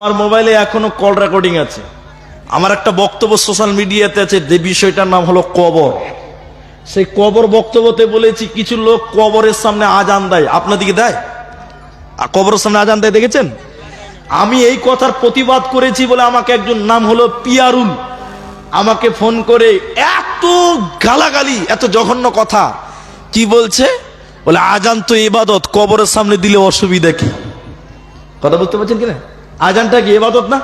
আমার মোবাইলে এখনও কল রেকর্ডিং আছে। আমার একটা বক্তব্য সোশ্যাল মিডিয়াতে আছে যে বিষয়টার নাম হলো কবর। সেই কবর বক্তব্যতে বলেছি, কিছু লোক কবরের সামনে আজান দেয়। আপনাদিকে দেয়? আর কবরের সামনে আজান দেয়, দেখেছেন? আমি এই কথার প্রতিবাদ করেছি বলে আমাকে একজন নাম হলো পিয়ারুল। আমাকে ফোন করে, এত গালাগালি, এত জঘন্য কথা। কি বলছে? বলে, আজান তো ইবাদত কবরের সামনে দিলে অসুবিধা কি? কথা বুঝতে পারছেন কিনা? আজানটা কি এবাদত না?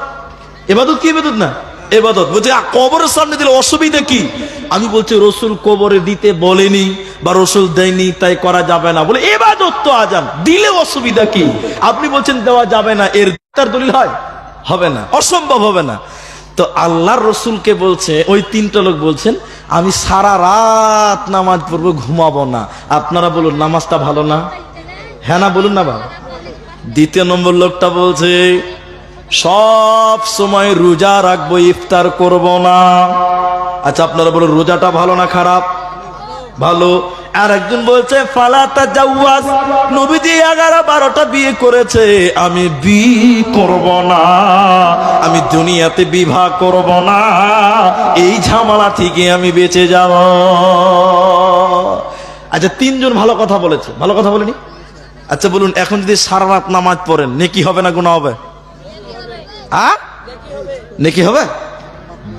এবাদত কি এবাদত না? এবাদত। বলছে কবরের সামনে দিলে অসুবিধা কি? আমি বলছি, রসুল কবরে দিতে বলেনি বা রসুল দেয়নি, তাই করা যাবে না। বলে, এবাদত তো আজান। দিলে অসুবিধা কি? আপনি বলছেন, দেওয়া যাবে না। এর তার দলিল হয়? হবে না। অসম্ভব হবে না। তো আল্লাহর রসুলকে বলছে, ওই তিনটা লোক বলছেন, আমি সারা রাত নামাজ পড়ব, ঘুমাবো না। আপনারা বলুন, নামাজটা ভালো না? হ্যাঁ না, বলুন না বাবা। দ্বিতীয় নম্বর লোকটা বলছে সব সময় রোজা রাখব, ইফতার করব না। আচ্ছা আপনারা বলুন, রোজাটা ভালো না খারাপ? ভালো। আর একজন বলছে ফালাতা জাওয়াজ নবীজি এগারো বারোটা বিয়ে করেছে, আমি বিয়ে করব না। আমি দুনিয়াতে বিবাহ করব না। এই ঝামেলা থেকে আমি বেঁচে যাব। আচ্ছা তিনজন ভালো কথা বলেছে। ভালো কথা বলেনি? আচ্ছা বলুন, এখন যদি সারা রাত নামাজ পড়েন, নেকি হবে না গুণা হবে? নেকি হবে?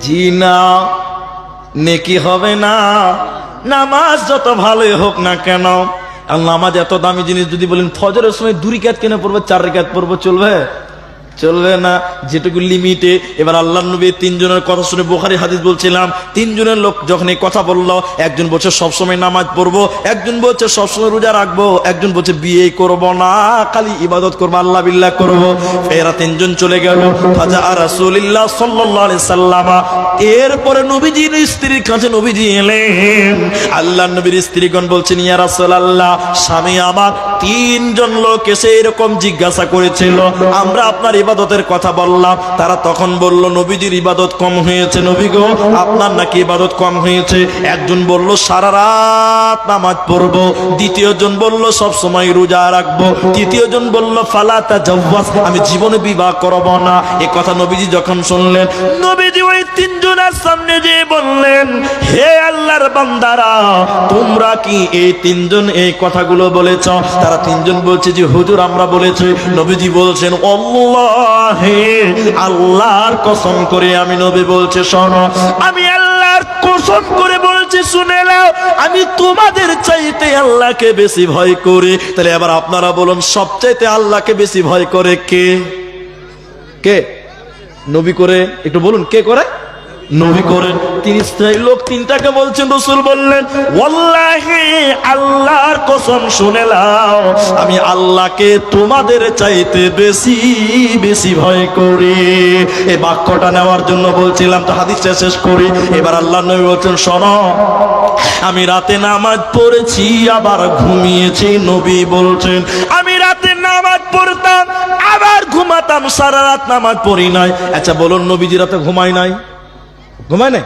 জি না, নেকি হবে না। নামাজ যত ভালোই হোক না কেন নামাজ এত দামি জিনিস যদি বলেন, ফজরের সময় দুই রেখাত কেন পড়ব, চার রেখাত পড়ব, চলবে? চলবে না, যেটুকু লিমিটে এবার আল্লাহ নবী তিনজনের কথা শুনে বোখারি হাদিস বলছিলাম, তিনজনের লোক যখন এই কথা বলল, একজন বলছে, সবসময় নামাজ পড়ব, একজন বলছে, সবসময় রোজা রাখব, একজন বলছে বিয়ে করব না, খালি ইবাদত করব, আল্লাহ বিল্লাহ করব। এরা তিনজন চলে গেল। ফাজা রাসূলুল্লাহ সাল্লাল্লাহু আলাইহি সাল্লামা, এরপরে নবীজির স্ত্রীর কাছে নবীজি এলেন। আল্লাহ নবীর স্ত্রীগণ বলছেন, ইয়া রাসূলুল্লাহ, স্বামী আমার তিনজন লোক এসে এরকম জিজ্ঞাসা করেছিল। আমরা আপনার ইবাদতের কথা বললাম, তারা তখন বলল, নবীজির ইবাদত কম হয়েছে নবী গো, আপনার নাকি ইবাদত কম হয়েছে? একজন বলল, সারা রাত নামাজ পড়ব। দ্বিতীয় জন বলল, সব সময় রোজা রাখব। তৃতীয় জন বলল ফালাতা জাওয়াজ আমি জীবনে বিবাহ করব না। এ কথা নবীজি যখন শুনলেন, নবীজি ওই তিনজনের সামনে যে বললেন, হে আল্লাহর বান্দারা, তোমরা কি এই তিনজন এই কথাগুলো বলেছ? তারা তিনজন বলছে যে, হুজুর, আমরা বলেছি। নবীজি বলছেন, আল্লাহে আল্লাহর কসম করে আমি নবী বলছে, শোনো। আমি আল্লাহর কসম করে বলছি, শুনে নাও। আমি তোমাদের চাইতে আল্লাহকে বেশি ভয় করি। তাহলে এবার আপনারা বলুন, সবচাইতে আল্লাহকে বেশি ভয় করে কে? কে? নবী করে? একটু বলুন, কে করে? নবী করেন। তিনি স্থায়ী লোক তিনটাকে বলছেন, রসুল বললেন, ওয়াল্লাহি, আল্লাহর কসম শুনে নাও, আমি আল্লাহকে তোমাদের চাইতে বেশি বেশি ভয় করি। এই বাক্যটা নেওয়ার জন্য বলছিলাম, তো হাদিসটা শেষ করি। এবার আল্লাহ নবী বলছেন, শোনো, আমি রাতে নামাজ পড়েছি, আবার ঘুমিয়েছি। নবী বলছেন, আমি রাতে নামাজ পড়তাম, আবার ঘুমাতাম, সারা রাত নামাজ পড়ি নাই। আচ্ছা বলুন, নবীজি রাতে ঘুমাই নাই? ঘুমায় নাই?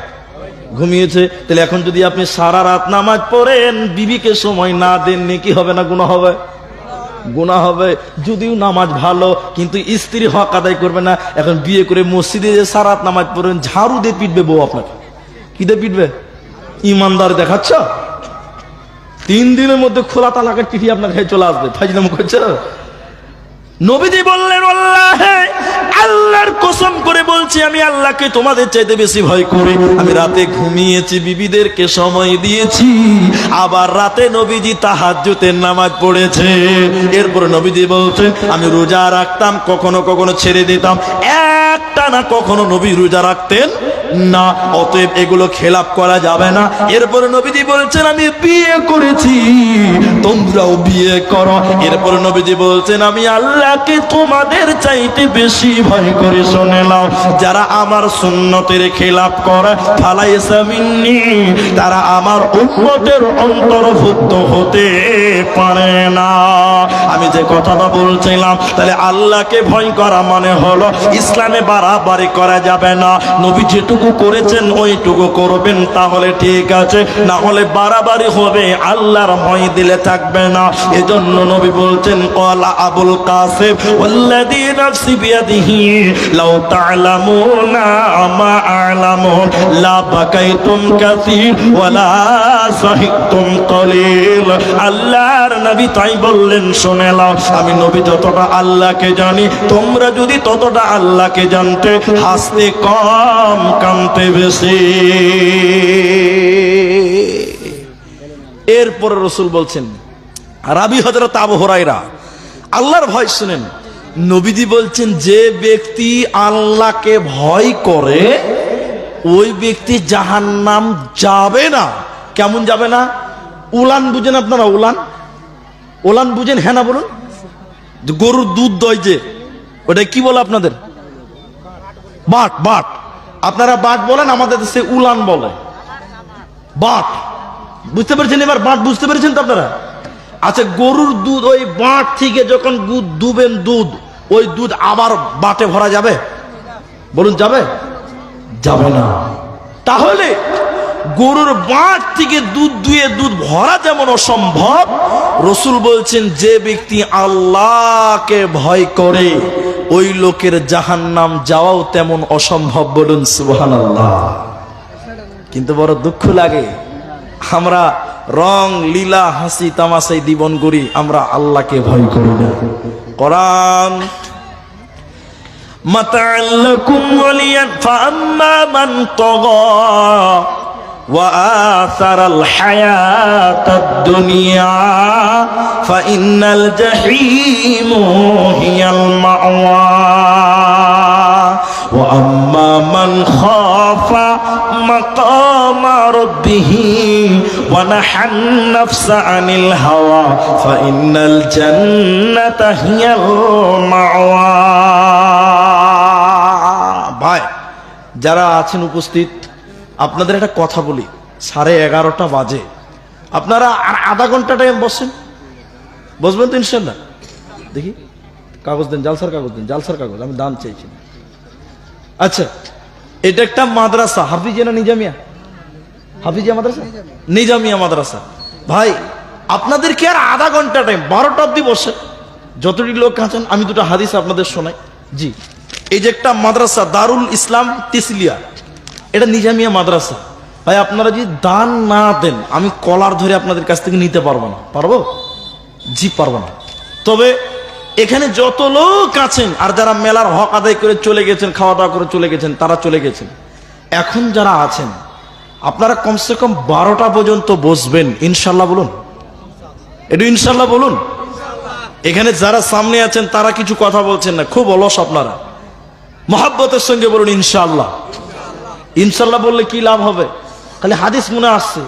ঘুমিয়েছে। তাহলে এখন যদি আপনি সারা রাত নামাজ পড়েন, বিবিকে সময় না দেন কি হবে না গুণা হবে? গুণা হবে। যদিও নামাজ ভালো, কিন্তু স্ত্রী হক আদায় করবে না। এখন বিয়ে করে মসজিদে যে সারা রাত নামাজ পড়েন, ঝাড়ু দিয়ে পিটবে বউ আপনাকে। কি দিয়ে পিটবে? ইমানদার দেখাচ্ছ? তিন দিনের মধ্যে খোলা তালাকের চিঠি আপনার কাছে চলে আসবে। ফাইজলাম করছে? নবীজি বললেন, আল্লাহ, আল্লাহর কসম করে বলছি, আমি আল্লাহকে তোমাদের চাইতে বেশি ভয় করি। আমি রাতে ঘুমিয়েছি, বিবিদেরকে সময় দিয়েছি। আবার রাতে নবীজি তাহাজ্জুতের নামাজ পড়েছে। এরপরে নবীজি বলছেন আমি রোজা রাখতাম, কখনো কখনো ছেড়ে দিতাম। একটা না কখনো নবী রোজা রাখতেন না, অতএব এগুলো খেলাপ করা যাবে না। এরপরে নবীজি বলছেন, আমি বিয়ে করেছি, তোমরাও বিয়ে করো। এরপরে নবীজি বলছেন, আমি আল্লাহকে তোমাদের চাইতে বেশি ভয় করে শুনে নাও যারা আমার সুন্নতের খেলাপ করে ফালাই সামিন্নি তারা আমার উন্নতের অন্তর্ভুক্ত হতে পারে না। আমি যে কথাটা বলছিলাম, তাহলে আল্লাহকে ভয় করা মানে হলো ইসলামে বাড়াবাড়ি করা যাবে না। নবী যেটুকু করেছেন ওইটুকু করবেন, তাহলে ঠিক আছে। না হলে বাড়াবাড়ি হবে, আল্লাহর ভয় দিলে থাকবে না। এজন্য নবী বলছেন কলা আবুল কাসেম ওয়াল্লাযী নাফসি লাউ ওয়ালা আল্লাহর নবী তাই বললেন নবী যতটা আল্লাহকে জানি, তোমরা যদি ততটা আল্লাহকে জানতে হাসতে কম কামতে বেশি। এরপরে রসুল বলছেন, রাবি হজরত আবু হরাইরা আল্লাহর ভয় শুনেন, নবীজি বলছেন, যে ব্যক্তি আল্লাহকে ভয় করে, ওই ব্যক্তি জাহান নাম যাবে না। কেমন যাবে না? উলান বুঝেন আপনারা, উলান? উলান বুঝেন হ্যাঁ না বলুন? গরুর দুধ দই যে, ওটা কি বলে আপনাদের? বাট বাট, আপনারা বাট বলেন, আমাদের দেশে উলান বলে। বাট, বুঝতে পেরেছেন এবার বাট বুঝতে পেরেছেন তো আপনারা? আচ্ছা গরুর দুধ, ওই বাট থেকে যখন দুধ দুবেন দুধ, ওই দুধ আবার বাটে ভরা যাবে? বলুন, যাবে? যাবে না। তাহলে গরুর বাট থেকে দুধ দুয়ে দুধ ভরা যেমন অসম্ভব, রসুল বলছেন, যে ব্যক্তি আল্লাহকে ভয় করে ওই লোকের জাহান্নাম যাওয়াও তেমন অসম্ভব বলুন সুবহান কিন্তু বড় দুঃখ লাগে। আমরা রং, লীলা, হাসি তামাশাই জীবন করি আমরা আল্লাহকে ভয় করি না। কোরআন মাতাল্লাকুম ওয়ালিয়ান ফাআম্মা মান তাগা। وآثر الحياة الدنيا فإن الجحيم هي المأوى وأما من خاف مقام ربه ونحى النفس عن الهوى فإن الجنة هي المأوى ভাই যারা আছেন উপস্থিত আপনাদের একটা কথা বলি, সাড়ে এগারোটা বাজে। আপনারা আর আধা ঘণ্টা টাইম বসেন। বসবেন তো ইনশাল্লাহ। দেখি, কাগজ দেন, জালসার কাগজ দেন, জালসার কাগজ, আমি দান চাইছি। আচ্ছা এটা একটা মাদ্রাসা, হাফিজিয়া নিজামিয়া? হাফিজিয়া মাদ্রাসা? নিজামিয়া মাদ্রাসা। ভাই আপনাদেরকে আর আধা ঘণ্টা টাইম বারোটা অব্দি বসে যতটি লোক আছেন, আমি দুটো হাদিস আপনাদের শোনাই। জি, এই যে একটা মাদ্রাসা, দারুল ইসলাম তিসলিয়া। এটা নিজামিয়া মাদ্রাসা। ভাই, আপনারা যদি দান না দেন, আমি কলার ধরে আপনাদের কাছ থেকে নিতে পারব না। পারব? জি, পারব না। তবে এখানে যত লোক আছেন, আর যারা মেলার হক আদায় করে চলে গেছেন খাওয়া দাওয়া করে চলে গেছেন, তারা চলে গেছেন। এখন যারা আছেন, আপনারা কমসে কম বারোটা পর্যন্ত বসবেন। ইনশাল্লাহ বলুন। একটু ইনশাল্লাহ বলুন। এখানে যারা সামনে আছেন, তারা কিছু কথা বলছেন না। খুব অলস আপনারা। মহাব্বতের সঙ্গে বলুন ইনশাল্লাহ ইনশাল্লাহ বললে কি লাভ হবে? খালি হাদিস মনে আসছে।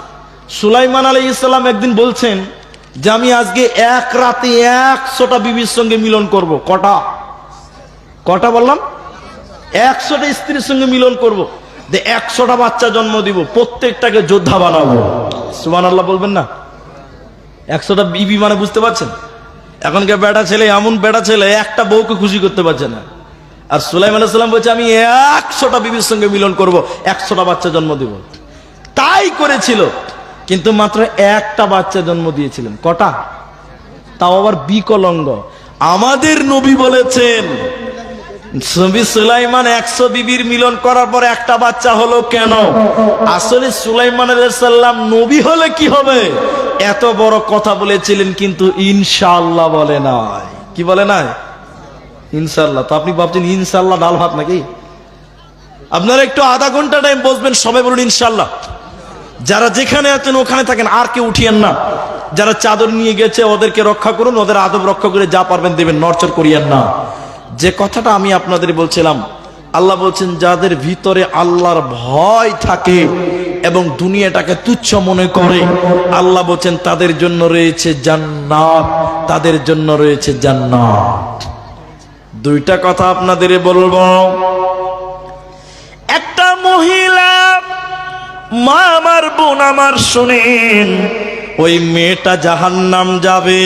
সুলাইমান আলী ইসলাম একদিন বলছেন যে, আমি আজকে এক রাতে একশোটা বিবির সঙ্গে মিলন করব। কটা? কটা বললাম? একশোটা স্ত্রীর সঙ্গে মিলন করব। যে, একশোটা বাচ্চা জন্ম দিব, প্রত্যেকটাকে যোদ্ধা বানাবো। সুমান আল্লাহ বলবেন না? একশোটা বিবি মানে বুঝতে পারছেন? এখনকার বেটা ছেলে, এমন বেটা ছেলে, একটা বউকে খুশি করতে পারছে না। আর সুলাইম আলাইসাল্লাম বলছে, আমি একশোটা বিবির সঙ্গে মিলন করব, একশোটা বাচ্চা জন্ম দিব। তাই করেছিল, কিন্তু মাত্র একটা বাচ্চা জন্ম দিয়েছিলেন। কটা? তাও আবার বিকলঙ্গ। আমাদের নবী বলেছেন সুলাইমান একশো বিবির মিলন করার পর একটা বাচ্চা হলো কেন? আসলে সুলাইমান সাল্লাম নবী হলে কি হবে? এত বড় কথা বলেছিলেন, কিন্তু ইনশাআল্লাহ বলে নাই। কি বলে নাই? ইনশাল্লাহ তো আপনি ভাবছেন ইনশাল্লাহ ডাল ভাত নাকি? আপনারা একটু আধা ঘণ্টা টাইম বসবেন, সবাই বলুন ইনশাল্লাহ যারা যেখানে আছেন ওখানে থাকেন, আর কেউ উঠিয়েন না। যারা চাদর নিয়ে গেছে, ওদেরকে রক্ষা করুন, ওদের আদব রক্ষা করে যা পারবেন দেবেন নরচর করিয়েন না। যে কথাটা আমি আপনাদের বলছিলাম, আল্লাহ বলছেন, যাদের ভিতরে আল্লাহর ভয় থাকে এবং দুনিয়াটাকে তুচ্ছ মনে করে, আল্লাহ বলছেন, তাদের জন্য রয়েছে জান্নাত, তাদের জন্য রয়েছে জান্নাত। দুইটা কথা আপনাদের বলব। একটা মহিলা মা আমার বোন আমার শুনেন, ওই মেয়েটা জাহান্নাম যাবে।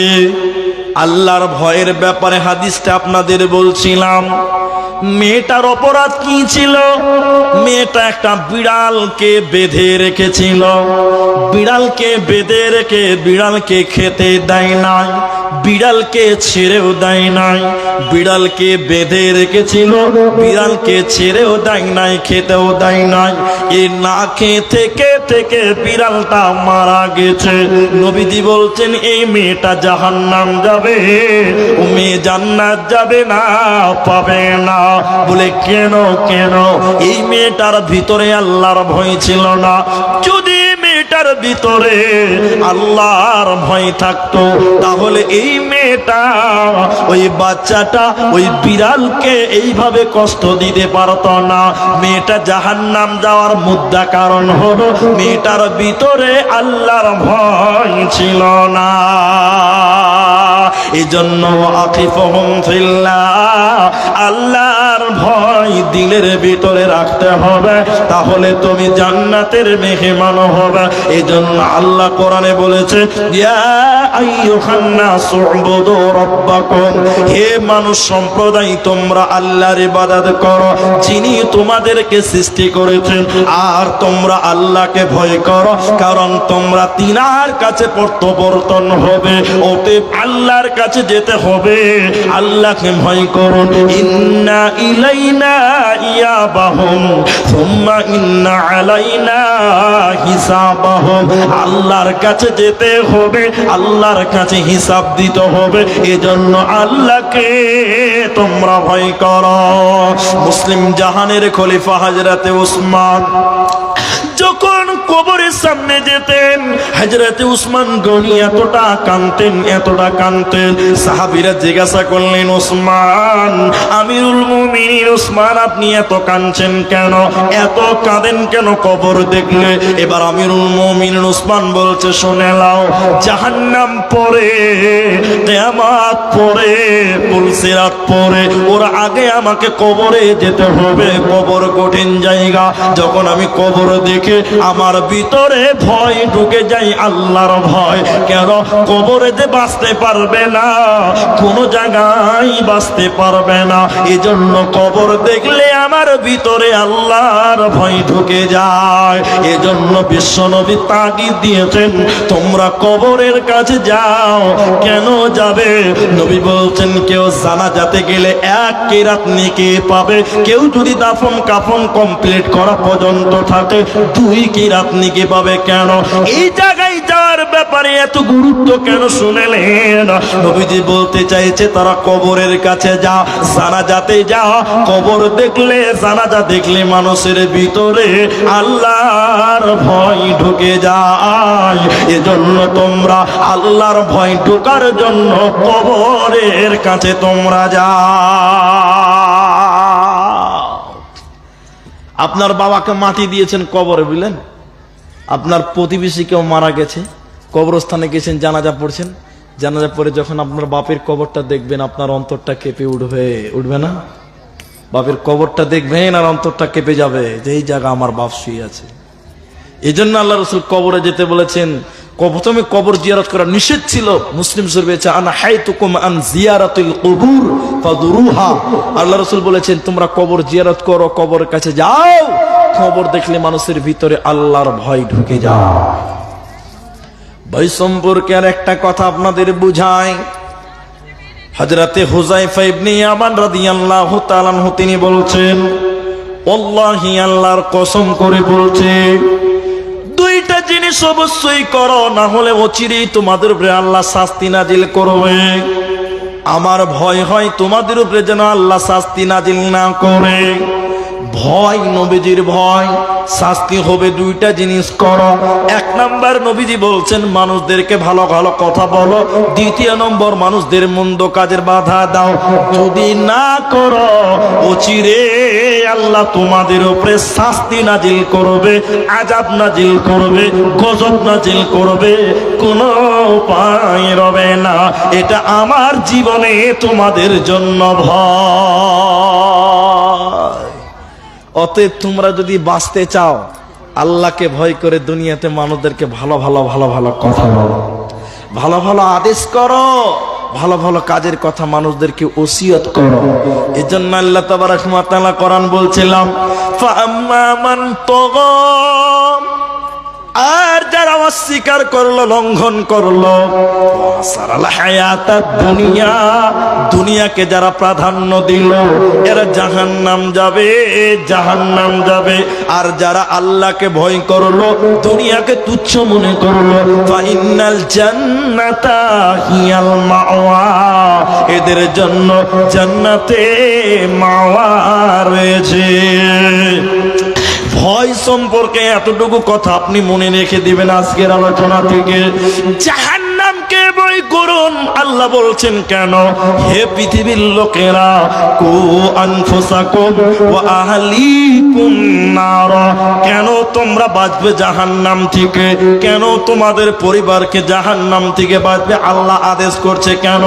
আল্লাহর ভয়ের ব্যাপারে হাদিসটা আপনাদের বলছিলাম। মেয়েটার অপরাধ কি ছিল? মেয়েটা একটা বিড়ালকে বেঁধে রেখেছিল। বিড়ালকে বেঁধে রেখে বিড়ালকে খেতে দেয় নাই। বিড়ালকে ছেড়েও দেয় নাই, বিড়ালকে বেঁধে রেখেছিল, বিড়ালকে ছেড়েও দেয় নাই, খেতেও দেয় নাই। এ না খেয়ে থেকে থেকে বিড়ালটা মারা গেছে। নবীজি বলছেন এই মেয়েটা জাহান্নাম যাবে, ও মেয়ে জান্নাত যাবে না, পাবে না। বলে, কেন কেন? এই মেয়েটার ভিতরে আল্লাহর ভয় ছিল না। যদি মেয়েটার ভিতরে আল্লাহর ভয় থাকতো। তাহলে এই মেয়েটা, ওই বাচ্চাটা, ওই বিড়ালকে এইভাবে কষ্ট দিতে পারত না। মেয়েটা জাহান নাম যাওয়ার মুদ্রা কারণ হলো মেয়েটার ভিতরে আল্লাহর ভয় ছিল না। এই জন্য আকিফহম ফিল্লাহ, আল্লাহর ভয় দিলের ভিতরে রাখতে হবে, তাহলে তুমি জান্নাতের মেহমান হবে। এই জন্য আল্লাহ কোরআনে বলেছে হে মানুষ সম্প্রদায়, তোমরা আল্লাহর ইবাদত করো, যিনি তোমাদেরকে সৃষ্টি করেছেন, আর তোমরা আল্লাহকে ভয় করো, কারণ তোমরা তিনার কাছে প্রত্যাবর্তন হবে, অতএব আল্লাহর কাছে যেতে হবে। আল্লাহকে ভয় করুন ইন্না ইলাইনা ইয়াবাহুম, সুম্মা ইন্না আলাইনা হিসাবাহুম। আল্লাহর কাছে যেতে হবে, আল্লাহর কাছে হিসাব দিতে হবে। এজন্য আল্লাহকে তোমরা ভয় করো। মুসলিম জাহানের খলিফা হাজরাতে উসমান যখন কবরের সামনে যেতেন হাজরাতে উসমান গনি এতটা কানতেন এতটা কানতেন সাহাবিরা জিজ্ঞাসা করলেন ওসমান আমিরুল মুমিনিন ওসমান আপনি এত কানছেন কেন? এত কাঁদেন কেন কবর দেখলে? এবার আমিরুল মুমিনিন ওসমান বলছে, শুনে লাও জাহান্নাম পরে, কিয়ামত পরে পুলসিরাত পরে, ওর আগে আমাকে কবরে যেতে হবে। কবর কঠিন জায়গা। যখন আমি কবর দেখে আমার ভিতরে ভয় ঢুকে যাই আল্লাহর ভয়। কেন? কবরে যে বাঁচতে পারবে না, কোনো জায়গায় বাঁচতে পারবে না। এজন্য কবর দেখলে আমার ভিতরে আল্লাহর ভয় ঢুকে যায়। এজন্য বিশ্বনবী তাগিদ দিয়েছেন, তোমরা কবরের কাছে যাও, কেন যাবে? নবী বলছেন, কেউ জানা যাতে গেলে এক কেরাত নেকে পাবে। কেউ যদি দাফন কাফন কমপ্লিট করা পর্যন্ত থাকে, দুই কিরাত নেকে পাবে কেন? এই জায়গায় যাওয়ার ব্যাপারে এত গুরুত্ব কেন শুনেলেন? নবীজি বলতে চাইছে, তারা কবরের কাছে যা, জানাজাতে যা। কবর দেখলে, জানাজা দেখলে মানুষের ভিতরে আল্লাহর ভয় ঢুকে যায়। এজন্য তোমরা আল্লাহর ভয় ঢোকার জন্য কবরের কাছে তোমরা যাও। আপনার বাবাকে মাটি দিয়েছেন কবরে, বুঝলেন? আপনার প্রতিবেশী কেউ মারা গেছে, কবরস্থানে গেছেন, জানাজা পড়ছেন। জানাজা পড়ে যখন আপনার বাপের কবরটা দেখবেন, আপনার অন্তরটা কেঁপে উঠবে উঠবে না? বাপের কবরটা দেখবেন আর অন্তরটা কেঁপে যাবে, যে এই জায়গা আমার বাপ শুয়ে আছে। এই জন্য আল্লাহ রসুল কবরে যেতে বলেছেন প্রথমে কবর জিয়ারত করা নিষেধ ছিল। মুসলিম ফাদুরুহা। আল্লাহ রসুল বলেছেন, তোমরা কবর জিয়ারত করো, কবরের কাছে যাও। কবর দেখলে মানুষের ভিতরে আল্লাহর ভয় ঢুকে যায়। ভাই সম্পর্কে আর একটা কথা আপনাদের বুঝায় হজরতে তিনি বলছেন আল্লাহি আল্লাহর কসম করে বলছে দুইটা জিনিস অবশ্যই করো, না হলে অচিরেই তোমাদের উপরে আল্লাহ শাস্তি নাজিল করবে। আমার ভয় হয় তোমাদের উপরে যেন আল্লাহ শাস্তি নাজিল না করে। ভয়, নবীজির ভয়। শাস্তি হবে দুইটা জিনিস করো। এক নাম্বার নবীজি বলছেন, মানুষদেরকে ভালো ভালো কথা বলো। দ্বিতীয় নম্বর, মানুষদের মন্দ কাজের বাধা দাও। যদি না করো অচিরে আল্লাহ তোমাদের উপরে শাস্তি নাজিল করবে আজাব নাজিল করবে, গজব নাজিল করবে। কোনো উপায় রবে না। এটা আমার জীবনে তোমাদের জন্য ভয়। অতএব তোমরা যদি বাঁচতে চাও, আল্লাহকে ভয় করে দুনিয়াতে মানুষদেরকে ভালো ভালো ভালো ভালো কথা বলো। ভালো ভালো আদেশ করো, ভালো ভালো কাজের কথা মানুষদেরকে ওসিয়ত করো। এজন্য আল্লাহ তাবারাক ওয়া করান কোরআন বলছিলাম ফাম্মা মান তাগা আর যারা অস্বীকার করল, লঙ্ঘন করল দুনিয়া, দুনিয়াকে যারা প্রাধান্য দিল, এরা জাহান্নাম যাবে জাহান্নাম যাবে। আর যারা আল্লাহকে ভয় করল, দুনিয়াকে তুচ্ছ মনে করল, ফাইনাল জান্নাতা হিয়াল মাওয়া। এদের জন্য জান্নাতে মাওয়া রয়েছে। ভয় সম্পর্কে এতটুকু কথা আপনি মনে রেখে দিবেন আজকের আলোচনা থেকে। জাহান্নামকে বই করুন আল্লাহ বলছেন কেন? হে পৃথিবীর লোকেরা, কু আনফুসাকুম ওয়া আহলিকুম নার। কেন তোমরা বাঁচবে জাহান্নাম থেকে? কেন তোমাদের পরিবারকে জাহান্নাম থেকে বাঁচবে? আল্লাহ আদেশ করছে কেন?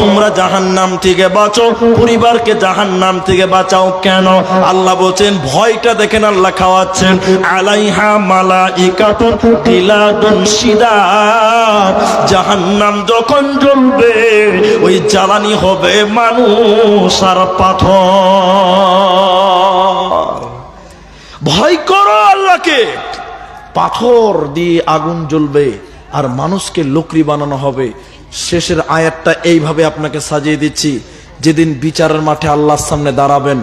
তোমরা জাহান্নাম থেকে বাঁচো, পরিবারকে জাহান্নাম থেকে বাঁচাও কেন? আল্লাহ বলছেন, ভয়টা দেখেন আল্লাহ খাওয়াচ্ছেন। আলাইহা মালা ইকাতুন তিলাদুন সিদাত জাহান্নাম যখন জ্বলবে ওই জ্বালানি হবে মানুষ আর পাথর। ভয় করো আল্লাহকে। পাথর দিয়ে আগুন জ্বলবে আর মানুষকে লোকরি বানানো হবে। শেষের আয়াতটা এইভাবে আপনাকে সাজিয়ে দিচ্ছি। যেদিন বিচারের মাঠে আল্লাহর সামনে দাঁড়াবেন,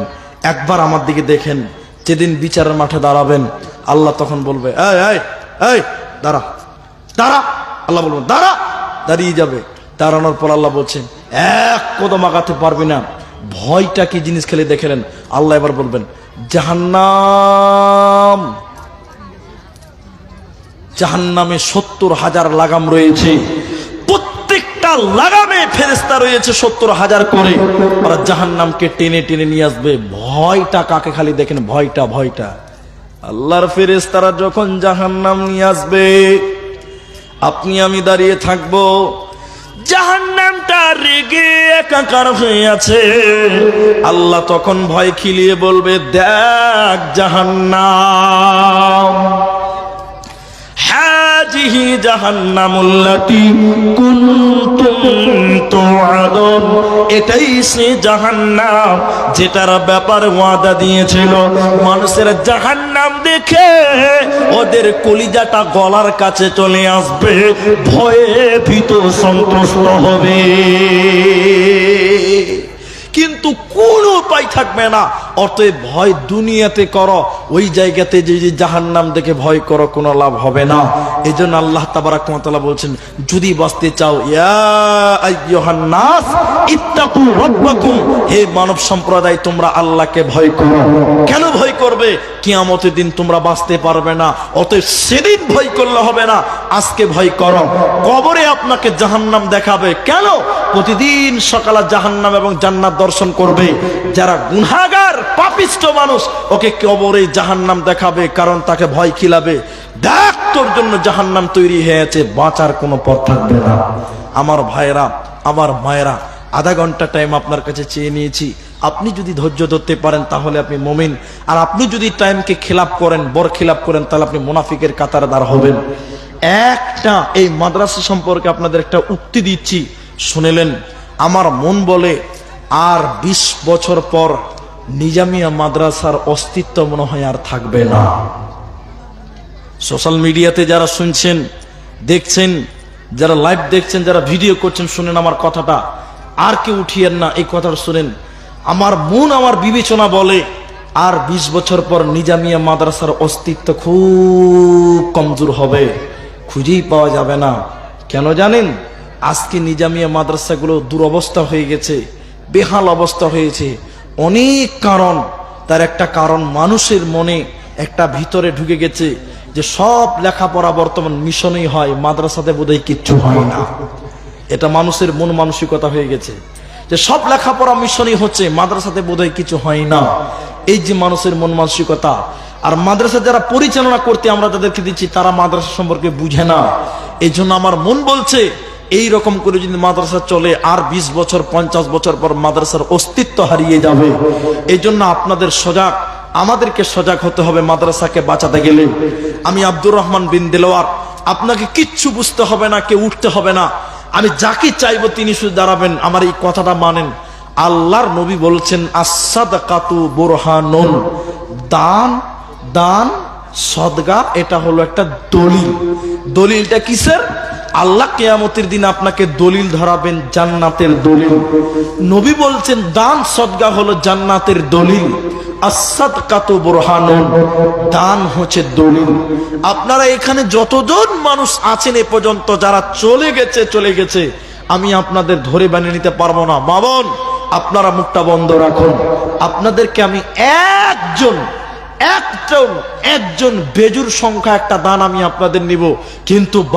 একবার আমার দিকে দেখেন। যেদিন বিচারের মাঠে দাঁড়াবেন, আল্লাহ তখন বলবে এই, দাঁড়া দাঁড়া। আল্লাহ বলবেন, দাঁড়া। দাঁড়িয়ে যাবে। দাঁড়ানোর পর আল্লাহ বলছেন, এক কদম আগাতে পারবি না। ভয়টা কি জিনিস খেলে দেখেলেন? আল্লাহ এবার বলবেন, জাহান্নাম। জাহান্নামে সত্তর হাজার লাগাম রয়েছে। প্রত্যেকটা লাগামে ফেরেস্তা রয়েছে সত্তর হাজার করে। ওরা জাহান্নামকে টেনে টেনে নিয়ে আসবে। ভয়টা কাকে খালি দেখেন? ভয়টা ভয়টা। আল্লাহর ফেরেস্তারা যখন জাহান্নাম নিয়ে আসবে আপনি, আমি দাঁড়িয়ে থাকব। জাহান্নামটা রেগে একাকার হয়ে আছে। আল্লাহ তখন ভয় খিলিয়ে বলবে, দেখ জাহান্নাম। হাজিহি জাহান্নামুল্লাতি কুনতুম তুআদুন। এটাই সে জাহান্নাম, যেটার ব্যাপার ওয়াদা দিয়েছিল। মানুষের জাহান্নাম দেখে ওদের কলিজাটা গলার কাছে চলে আসবে, ভয়ে ভীত সন্তুষ্ট হবে। কিন্তু কোন উপায় থাকবে না। অতএব ভয় দুনিয়াতে করো, ওই জায়গাতে যে যে জাহান্নাম দেখে ভয় করো, কোনো লাভ হবে না। এই জন্য আল্লাহ তাবারাক ওয়া বলছেন, যদি বাঁচতে চাও, ইয়া আইয়ুহান নাস, ইত্তাকু রাব্বাকুম। হে মানব সম্প্রদায়, তোমরা আল্লাহকে ভয় করো। কেন ভয় করবে? কিয়ামতের দিন তোমরা বাঁচতে পারবে না। অতএব সেদিন ভয় করলে হবে না। আজকে ভয় করো কবরে আপনাকে জাহান্নাম দেখাবে। কেন? প্রতিদিন সকালে জাহান্নাম এবং জান্নাত দর্শন করবে। যারা গুনাগার পাপিষ্ট মানুষ, ওকে কবরে জাহান্নাম দেখাবে, কারণ তাকে ভয় খিলাবে। দেখ তোর জন্য জাহান্নাম তৈরি হয়েছে, বাঁচার কোনো পথ থাকবে না। আমার ভাইরা আমার মায়েরা, আধা ঘণ্টা টাইম আপনার কাছে চেয়ে নিয়েছি। আপনি যদি ধৈর্য ধরতে পারেন, তাহলে আপনি মমিন। আর আপনি যদি টাইমকে খেলাপ করেন, বর খেলাপ করেন, তাহলে আপনি মুনাফিকের কাতারে দাঁড় হবেন। একটা, এই মাদ্রাসা সম্পর্কে আপনাদের একটা উক্তি দিচ্ছি। শুনেলেন, আমার মন বলে, আর ২০ বছর পর নিজামিয়া মাদ্রাসার অস্তিত্ব মনে হয় আর থাকবে না। সোশ্যাল মিডিয়াতে যারা শুনছেন, দেখছেন, যারা লাইভ দেখছেন, যারা ভিডিও করছেন, শুনেন আমার কথাটা। আর কেউ উঠিয়েন না, এই কথাটা শুনেন। আমার মন আমার বিবেচনা বলে, আর ২০ বছর পর নিজামিয়া মাদ্রাসার অস্তিত্ব খুব কমজোর হবে। খুঁজেই পাওয়া যাবে না। কেন জানেন? আজকে নিজামিয়া মাদ্রাসাগুলো দুরবস্থা হয়ে গেছে, বেহাল অবস্থা হয়েছে। অনেক কারণ, তার একটা কারণ মানুষের মনে একটা ভিতরে ঢুকে গেছে যে সব লেখাপড়া বর্তমান মিশনেই হয়, মাদ্রাসাতে বোধহয় কিচ্ছু হয় না। এটা মানুষের মন মানসিকতা হয়ে গেছে। যে সব লেখাপড়া মিশনই হচ্ছে, মাদ্রাসাতে বোধহয় কিছু হয় না। এই যে মানুষের মন মানসিকতা, আর মাদ্রাসা যারা পরিচালনা করতে আমরা তাদেরকে দিচ্ছি, তারা মাদ্রাসা সম্পর্কে বুঝে না। এই জন্য আমার মন বলছে, এই রকম করে যদি মাদ্রাসা চলে, আর ২০ বছর, পঞ্চাশ বছর পর মাদ্রাসার অস্তিত্ব হারিয়ে যাবে। এই জন্য আপনাদের সজাগ, আমাদেরকে সজাগ হতে হবে মাদ্রাসাকে বাঁচাতে গেলে। আমি আব্দুর রহমান বিন দেলোয়ার, আপনাকে কিচ্ছু বুঝতে হবে না, কেউ উঠতে হবে না। আমি যাকে চাইব তিনি শুধু দাঁড়াবেন, আমার এই কথাটা মানেন। আল্লাহর নবী বলছেন আসাদ কাতু বোরহানুন। দান দান সদগা এটা হলো একটা দলিল। দলিলটা কিসের? আল্লাহ কেয়ামতের দিন আপনাকে দলিল ধরাবেন, জান্নাতের দলিল। নবী বলছেন, দান সদগা হলো জান্নাতের দলিল। আপনারা এখানে যতজন মানুষ আছেন এ পর্যন্ত, যারা চলে গেছে চলে গেছে, আমি আপনাদের ধরে বানিয়ে নিতে পারব না। মামন আপনারা মুখটা বন্ধ রাখুন। আপনাদেরকে আমি একজন একজন একজন বেজুর সংখ্যা একটা দান আমি আপনাদের নিব। কিন্তু